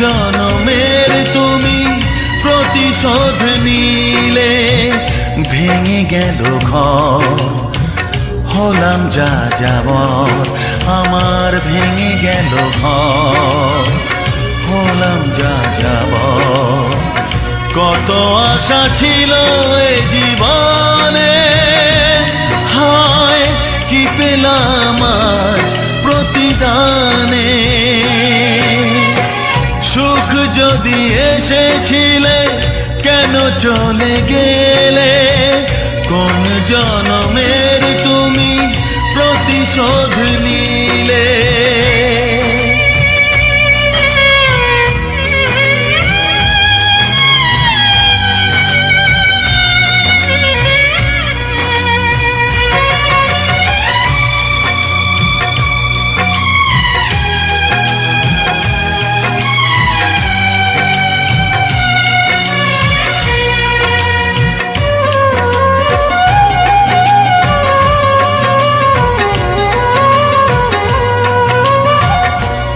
জনমের তুমি প্রতিশোধ নিলে, ভেঙে গেল ঘর। হলাম যা যাব আমার ভেঙে গেল ঘর। হলাম যা যাব কত আশা ছিল এ জীবনে। হায়, কি পেলাম আজ প্রতিদানে যদি এসেছিলে কেন চলে গেলে? কোন জনমের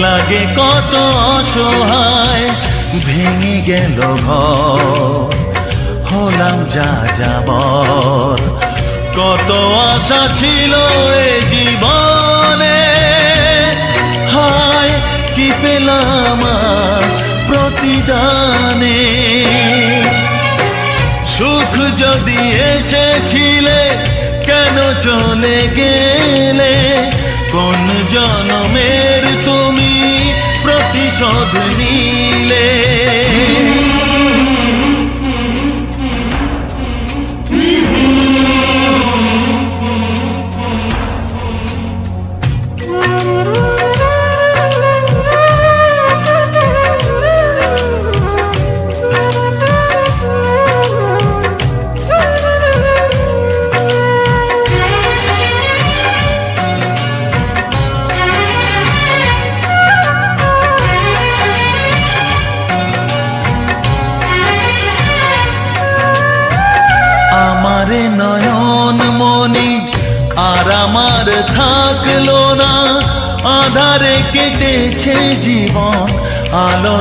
লাগে কত অসহায়, ভেঙে গেল হলাম যা যাবর। কত আশা ছিল এ জীবনে। হায়, কি পেলাম প্রতিদানে। সুখ যদি এসেছিলে, কেন চলে গেলে? কোন জনমের তুমি প্রতিশোধ নিলে আমারে নয়ন মনি আর আমার থাকল না। আধারে কেটেছে জীবন আলো